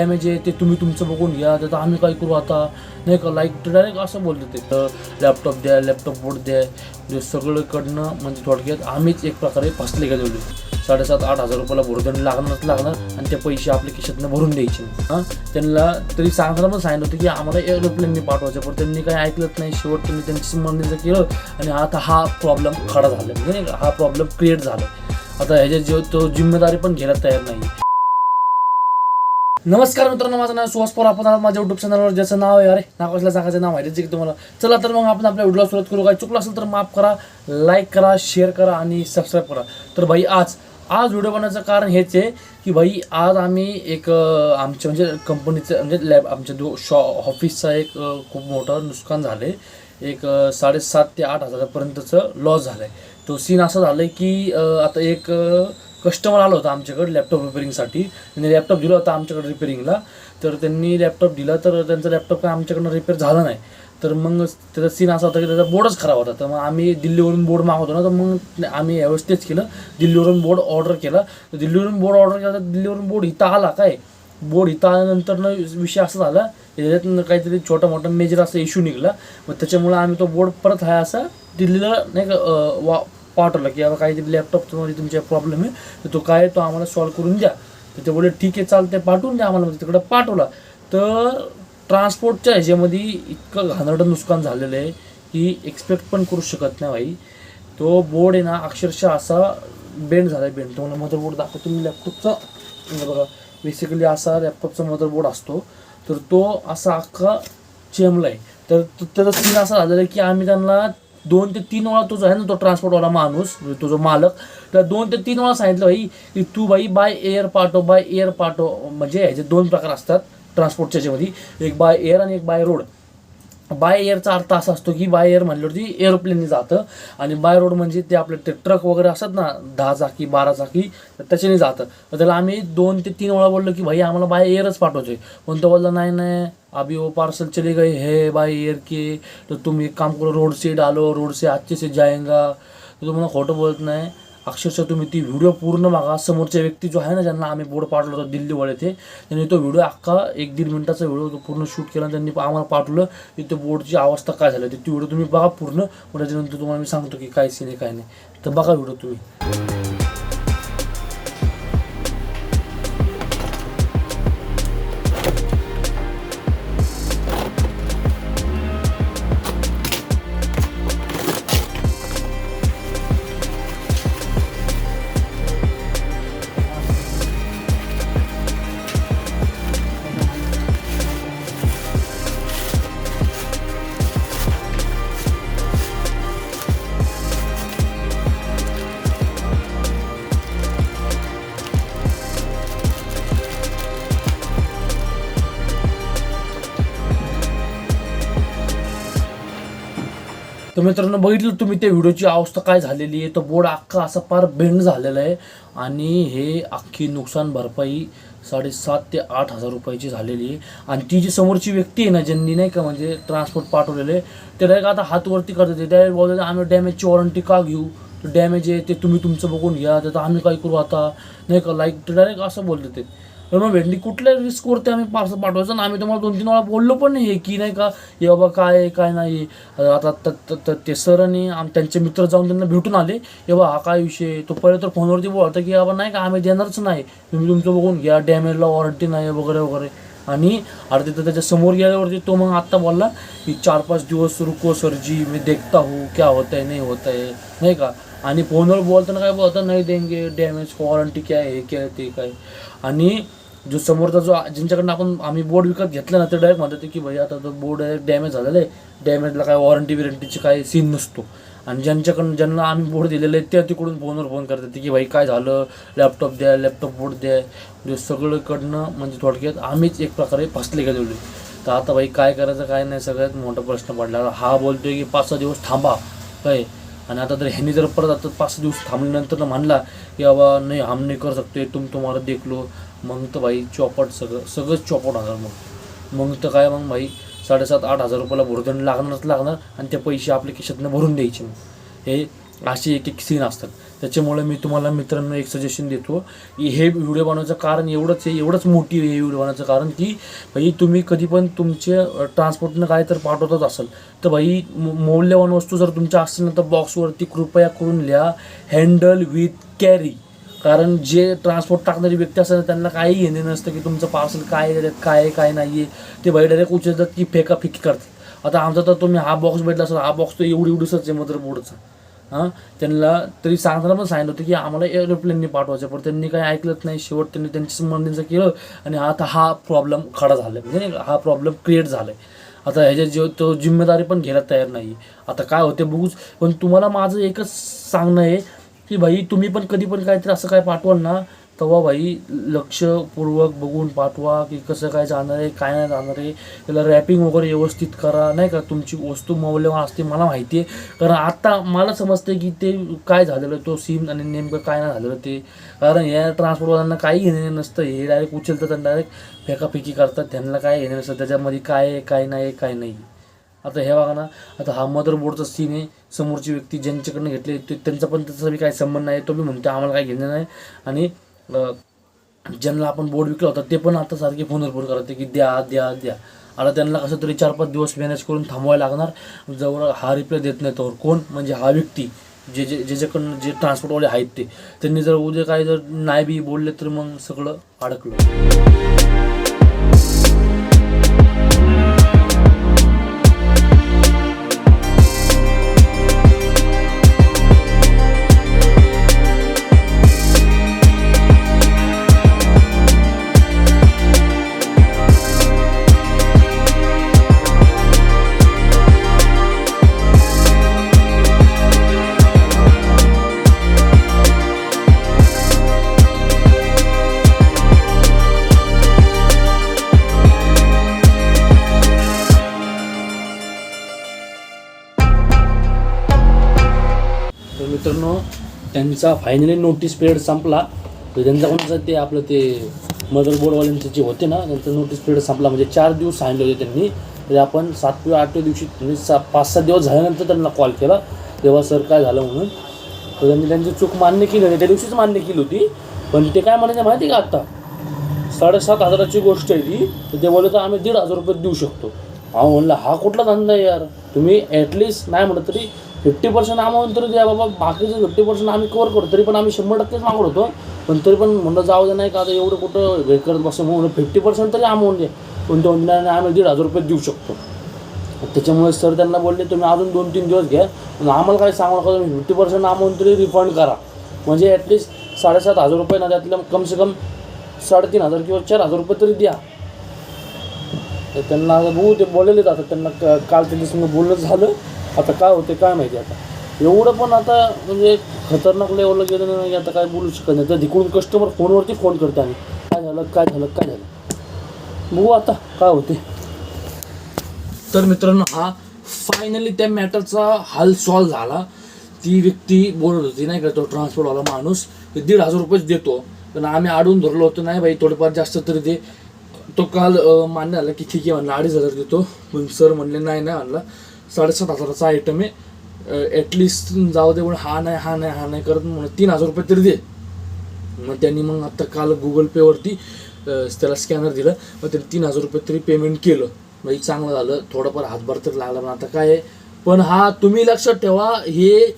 Damage आहे ते तुम्ही तुमचं बघून घ्या तर आम्ही काय करू आता? नाही का लाईक डायरेक्ट असं बोलतो ते. लॅपटॉप द्या लॅपटॉप बोर्ड द्या. म्हणजे सगळीकडनं म्हणजे थोडक्यात आम्हीच एक प्रकारे फसले गेलेलो साडेसात आठ हजार रुपयाला भरून लागणारच लागणार आणि ते पैसे आपल्या खिशातनं भरून द्यायचे. हां? त्यांना तरी सांगताना पण सांगितलं होतं की आम्हाला एरोप्लेनने पाठवायचं पण त्यांनी काही ऐकलंच नाही. शेवट त्यांनी त्यांची म्हणणं केलं आणि आता हा प्रॉब्लेम खडा झाला. म्हणजे नाही हा प्रॉब्लेम क्रिएट झाला. आता ह्याच्या जो तो जिम्मेदारी पण घ्यायला तयार नाही. नमस्कार मित्रांनो माझं नाव सुहास पोर. आपण आहात माझ्या युट्यूब चॅनलवर ज्याचं नाव आहे अरे नाव कसल्या सांगायचं नाव आहे की तुम्हाला. चला तर मग आपण आपल्या व्हिडिओला सुरुवात करू. काय चुकलं असेल तर माफ करा लाईक करा शेअर करा आणि सबस्क्राईब करा. तर भाई आज आज व्हिडिओ बनवायचं कारण हेच आहे की भाई आज आम्ही एक आमच्या म्हणजे कंपनीचं म्हणजे लॅब आमच्या दो शॉ ऑफिसचा एक खूप मोठं नुकसान झालं आहे एक साडेसात ते आठ हजारापर्यंतचं लॉस झालं आहे तो सीन असं झालं आहे की आता एक कस्टमर आलं होतं आमच्याकडे लॅपटॉप रिपेरिंगसाठी त्यांनी लॅपटॉप दिला होता आमच्याकडे रिपेरिंगला तर त्यांनी लॅपटॉप दिला तर त्यांचा लॅपटॉप काय आमच्याकडनं रिपेअर झाला नाही. तर मग त्याचा सीन असा होता की त्याचा बोर्डच खराब होता. तर मग आम्ही दिल्लीवरून बोर्ड मागवतो ना तर मग आम्ही यावेळेस तेच केलं. दिल्लीवरून बोर्ड ऑर्डर केला. तर दिल्लीवरून बोर्ड ऑर्डर केला तर दिल्लीवरून बोर्ड इथं आला काय? बोर्ड इथं आल्यानंतर ना विषय असा झाला त्याच्यात काहीतरी छोटा मोठा मेजर असा इश्यू निघाला. मग त्याच्यामुळे आम्ही तो बोर्ड परत हा असा दिल्लीला नाही का वा पाठवला की बाबा काहीतरी लॅपटॉपमध्ये तुमच्या प्रॉब्लेम आहे तर तो काय तो आम्हाला सॉल्व करून द्या. तर ते बोलले ठीक आहे चालते पाठवून द्या आम्हाला. म्हणजे तिकडं पाठवला. तर ट्रान्सपोर्टच्या ह्याच्यामध्ये इतकं घाणरडं नुकसान झालेलं आहे की एक्सपेक्ट पण करू शकत नाही भाई. तो बोर्ड आहे ना अक्षरशः असा बेंड झाला आहे बेंड तुम्हाला मदरबोर्ड दाखवतो मी लॅपटॉपचा बघा बेसिकली असा लॅपटॉपचा मदरबोर्ड असतो. तर तो असा अख्खा चेमला आहे. तर त्याचा सीन असा झालेला आहे की आम्ही त्यांना दोन ते तीन वेळा तो जो आहे ना तो ट्रान्सपोर्टवाला माणूस तो जो मालक. तर दोन ते तीन वेळा सांगितलं भाई की तू बाई बाय एअर पाठव बाय एअर पाठव. म्हणजे ह्याचे दोन प्रकार असतात ट्रान्सपोर्टच्या ह्याच्यामध्ये एक बाय एअर आणि एक बाय रोड बाय एअरचा अर्थ असा असतो की बाय एअर म्हणल्यावरती एरोप्लेनने जातं. आणि बाय रोड म्हणजे ते आपलं ते ट्रक वगैरे असतात ना दहा चाकी बारा चाकी तर त्याच्याने जातं. तर त्याला आम्ही दोन ते तीन वेळा बोललो की भाई आम्हाला बाय एअरच पाठवायचं आहे पण तो बोलला नाही नाही अभी वो पार्सल चले गए है बाय एअर के. तर तुम्ही एक काम करो रोड से डालो रोड से अच्छे से जाएगा तर तुम्हाला खोटं बोलत नाही. अक्षरशः तुम्ही ती व्हिडिओ पूर्ण बघा. समोरच्या व्यक्ती जो आहे ना ज्यांना आम्ही बोर्ड पाठवला होता दिल्लीवर येथे त्यांनी तो व्हिडिओ अख्खा एक दीड मिनिटाचा व्हिडिओ पूर्ण शूट केला त्यांनी आम्हाला पाठवलं की त्या बोर्डची अवस्था काय झाली ती व्हिडिओ तुम्ही बघा पूर्ण. मग त्याच्यानंतर तुम्हाला मी सांगतो की काय सीन आहे काय नाही. तर बघा व्हिडिओ तुम्ही. तर मित्रांनो बघितलं तुम्ही त्या व्हिडिओची अवस्था काय झालेली आहे? तो बोर्ड अख्खा असा फार बेंड झालेला आहे आणि हे अख्खी नुकसान भरपाई साडेसात ते आठ हजार रुपयाची झालेली आहे. आणि ती जी समोरची व्यक्ती आहे ना ज्यांनी नाही का म्हणजे ट्रान्सपोर्ट पाठवलेलं आहे ते डायरेक्ट आता हातवरती करतात. ते डायरेक्ट बोलतात आम्ही डॅमेजची वॉरंटी का घेऊ? तर डॅमेज आहे ते तुम्ही तुमचं बघून घ्या तर आम्ही काय करू आता? नाही का लाईक डायरेक्ट असं बोलतात ते. तर मग भेंडी कुठल्या रिस्कवरती आम्ही पार्सल पाठवायचं? आणि आम्ही तुम्हाला दोन तीन वेळा बोललो पण नाही. की नाही का? हे बाबा काय आहे, काय नाही आता त- ते सर आणि आम त्यांचे मित्र जाऊन त्यांना भेटून आले. हे बा हा काय विषय आहे? तो पहिले तर फोनवरती बोलता की बाबा नाही का आम्ही देणारच नाही. तुम्ही तुमचं बघून घ्या डॅमेजला वॉरंटी नाही वगैरे वगैरे. आणि अरे तिथं त्याच्यासमोर गेल्यावरती तो मग आत्ता बोलला की चार पाच दिवस रुको सर जी मी देखता हूँ क्या होता है नाही होता आहे नाही का? आणि फोनवर बोलताना काय बोलता नाही देंगे डॅमेज वॉरंटी काय आहे काय ते काय? आणि जो समोरचा जो ज्यांच्याकडनं आपण आम्ही बोर्ड विकत घेतला ना ते डायरेक्ट म्हणतात की भाई आता तो बोर्ड डायरेक्ट डॅमेज झालेला आहे. डॅमेजला काय वॉरंटी बिरंटीची काय सीन नसतो. आणि ज्यांच्याकडून ज्यांना आम्ही बोर्ड दिलेलं आहे त्या तिकडून फोनवर फोन करतात की भाई काय झालं? लॅपटॉप द्या लॅपटॉप बोर्ड द्या. म्हणजे सगळंकडनं म्हणजे थोडक्यात आम्हीच एक प्रकारे फसले गेलेलो तर आता भाई काय करायचं काय नाही सगळ्यात मोठा प्रश्न पडला. हा बोलतोय की पाच सहा दिवस थांबा. काय? आणि आता जर ह्यांनी जर परत आता पाच दिवस थांबल्यानंतर म्हणला की बाबा नाही हम नाही कर सकते तुम तुम्हाला देखलो मग तर भाई चौपट सगळं सगळंच चौपट होणार मग. मग तर काय मग भाई साडेसात आठ हजार रुपयाला भरदंड लागणारच लागणार आणि ते पैसे आपल्या खिशातनं भरून द्यायचे मग. हे असे एक एक सीन असतात. त्याच्यामुळे मी तुम्हाला मित्रांनो एक सजेशन देतो की हे व्हिडिओ बनवायचं कारण एवढंच आहे एवढंच मोठी आहे हे व्हिडिओ बनवायचं कारण की भाई तुम्ही कधी पण तुमचे ट्रान्सपोर्टनं काय तर पाठवतच असाल. तर भाई मौल्यवान वस्तू जर तुमच्या असेल ना तर बॉक्सवरती कृपया करून लिहा हँडल विथ कॅरी कारण जे ट्रान्सपोर्ट टाकणारी व्यक्ती असतात त्यांना काही घेणे नसतं की तुमचं पार्सल काय त्याच्यात काय आहे काय नाही आहे ते भाई डायरेक्ट उचलतात की फेका फेकी करतात. आता आमचा तर तुम्ही हा बॉक्स भेटला असेल हा बॉक्स तर एवढी एवढीसच आहे मदरबोर्डचा हां? त्यांना तरी सांगताना पण सांगितलं होतं की आम्हाला एरोप्लेनने पाठवायचं पण त्यांनी काही ऐकलंच नाही. शेवट त्यांनी त्यांच्या संबंधीचं केलं आणि आता हा प्रॉब्लेम खडा झाला म्हणजे नाही का, हा प्रॉब्लेम क्रिएट झाला आहे आता ह्याच्या जे तो जिम्मेदारी पण घ्यायला तयार नाही आता काय होते बघूच. पण तुम्हाला माझं एकच सांगणं आहे की भाई तुम्ही पण कधी पण काहीतरी असं काय पाठवाल ना तेव्हा भाई लक्षपूर्वक बघून पाठवा की कसं काय जाणार आहे काय नाही जाणार आहे. त्याला रॅपिंग वगैरे व्यवस्थित करा. नाही का तुमची वस्तू मौल्यवान असते मला माहिती आहे. कारण आता मला समजते की ते काय झालेलं तो सीम आणि नेमकं काय नाही झालेलं ते. कारण या ट्रान्सपोर्टवाल्यांना काही घेणे नसतं. हे डायरेक्ट उचलतात आणि डायरेक्ट फेकाफेकी करतात. त्यांना काय घेणे नसतं. त्याच्यामध्ये काय आहे काय नाही आहे काय नाही आता हे बघा ना आता हा मदरबोर्डचा सीन आहे. समोरची व्यक्ती ज्यांच्याकडनं घेतले ते त्यांचा पण त्याचा बी काही संबंध नाही. तो बी म्हणतो आम्हाला काही घेणं नाही. आणि ज्यांना आपण बोर्ड विकला होता ते पण आता सारखे फोनवर फोन करते की द्या द्या द्या. आता त्यांना कसं तरी चार पाच दिवस मॅनेज करून थांबवायला लागणार. जवळ हा रिप्लाय देत नाही तर कोण? म्हणजे हा व्यक्ती. जे जे ज्याच्याकडनं जे ट्रान्सपोर्टवाले आहेत ते. त्यांनी जर उद्या काय जर नाही बी बोलले तर मग सगळं अडकलं. त्यांचा फायनली नोटीस पिरियड संपला. तर त्यांचा कोणाचं ते आपलं ते मदरबोर्डवाल्यांचे जे होते ना त्यांचा नोटीस पिरियड संपला. म्हणजे चार दिवस सांगितले होते त्यांनी. तर आपण सातव्या आठव्या दिवशी म्हणजे सा पाच सात दिवस झाल्यानंतर त्यांना कॉल केला. तेव्हा सर काय झालं म्हणून? तर त्यांनी त्यांची चूक मान्य केली नाही त्या दिवशीच मान्य केली होती. पण ते काय म्हणायचं माहिती आहे का आत्ता साडेसात हजाराची गोष्ट आहे ती. तर ते बोलले तर आम्ही दीड हजार रुपये देऊ शकतो. हा म्हणलं हा कुठला धंदा आहे यार? तुम्ही ॲटलिस्ट नाही म्हणत तरी फिफ्टी पर्सेंट अमाऊंट तरी द्या बाबा बाकीचं फिफ्टी पर्सेंट आम्ही कवर करतो तरी पण आम्ही शंभर टक्केच मागत होतो. पण तरी पण म्हणलं जाऊ दे नाही का आता एवढं कुठं हे करत बसतो म्हणून फिफ्टी पर्सेंट तरी अमाऊंट द्या पण तो म्हणला, आम्ही दीड हजार रुपये देऊ शकतो. त्याच्यामुळे सर त्यांना बोलले तुम्ही अजून दोन तीन दिवस घ्या. पण आम्हाला काय सांगू नका तुम्ही फिफ्टी पर्सेंट अमाऊंट तरी रिफंड करा. म्हणजे ॲटलिस्ट साडेसात हजार रुपये ना त्यातल्या कम से कम साडेतीन हजार किंवा चार हजार रुपये तरी द्या. तर त्यांना आता बघू ते बोललेलेच आता. त्यांना काल त्यांच्यासमोर बोलणं झालं. आता काय होते काय माहिती आता. एवढं पण आता म्हणजे खतरनाक लेवलला गेलं नाही आता काय बोलू शकत नाही. तर तिकडून कस्टमर फोनवरती फोन करते आणि काय झालं काय झालं काय झालं? बघू आता काय होते. तर मित्रांनो हा फायनली त्या मॅटरचा हाल सॉल्व झाला. ती व्यक्ती बोलत होती नाही का तो ट्रान्सपोर्टवाला माणूस दीड हजार रुपयेच देतो. पण आम्ही आडून धरलो होतो नाही बाई थोडंफार जास्त तरी दे. तो काल मान्य झाला की ठीक आहे म्हणलं अडीच हजार देतो. पण सर म्हणले नाही नाही म्हणलं. साडेसात हजाराचा आयटम आहे. ॲटलिस्ट जाऊ दे म्हणून हा नाही हा नाही हा नाही करत म्हणून तीन हजार रुपये तरी दे. मग त्यांनी मग आत्ता काल गुगल पेवरती त्याला स्कॅनर दिलं. मग त्यांनी तीन हजार रुपये तरी पेमेंट केलं. म्हणजे चांगलं झालं. थोडंफार हातभार तर लागला पण आता काय आहे? पण हा तुम्ही लक्षात ठेवा हे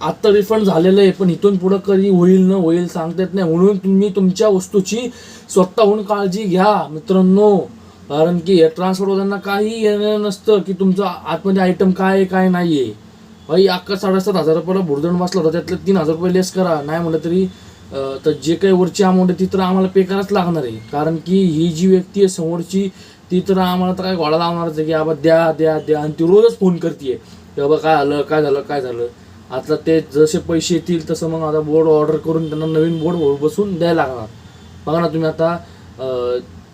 आत्ता रिफंड झालेलं आहे पण इथून पुढं कधी होईल न होईल सांगता येत नाही. म्हणून तुम्ही तुमच्या वस्तूची स्वतःहून काळजी घ्या मित्रांनो. कारण की ट्रान्सफर होताना काही येणं नसतं की तुमचं आतमध्ये आयटम काय आहे काय नाही आहे भाई अख्खा साडेसात हजार रुपयाला भुर्दंड बसला होता त्यातले तीन हजार रुपये लेस करा. नाही म्हटलं तरी तर जे काही वरची अमाऊंट आहे ती तर आम्हाला पे करायच लागणार आहे. कारण की ही जी व्यक्ती आहे समोरची ती तर आम्हाला तर काय घोडा लावणारच आहे की बाबा द्या द्या द्या. आणि ती रोजच फोन करते की बाबा काय झालं काय झालं काय झालं? आता ते जसे पैसे येतील तसं मग आता बोर्ड ऑर्डर करून त्यांना नवीन बोर्ड बसून द्यायला लागणार. बघा ना तुम्ही आता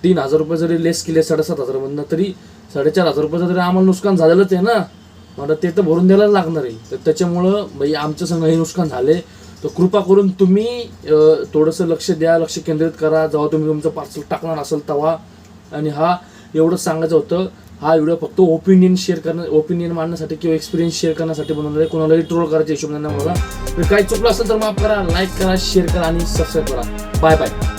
तीन हजार रुपये जरी लेस केले साडेसात हजारमधनं तरी साडेचार हजार रुपयाचं तरी आम्हाला नुकसान झालेलंच आहे ना. मला ते तर भरून द्यायला लागणार आहे. तर त्याच्यामुळं भाई आमचं संग हे नुकसान झाले तर कृपा करून तुम्ही थोडंसं लक्ष द्या लक्ष केंद्रित करा. जेव्हा तुम्ही तुमचं पार्सल टाकणार असेल तेव्हा. आणि हा एवढंच सांगायचं होतं. हा व्हिडिओ फक्त ओपिनियन शेअर करणं ओपिनियन मांडण्यासाठी किंवा एक्सपिरियन्स शेअर करण्यासाठी बनवलेला आहे. कोणालाही ट्रोल करायच्या हिशोबाने नाही मला. काही चुकलं असेल तर माफ करा लाईक करा शेअर करा आणि सबस्क्राईब करा. Bye bye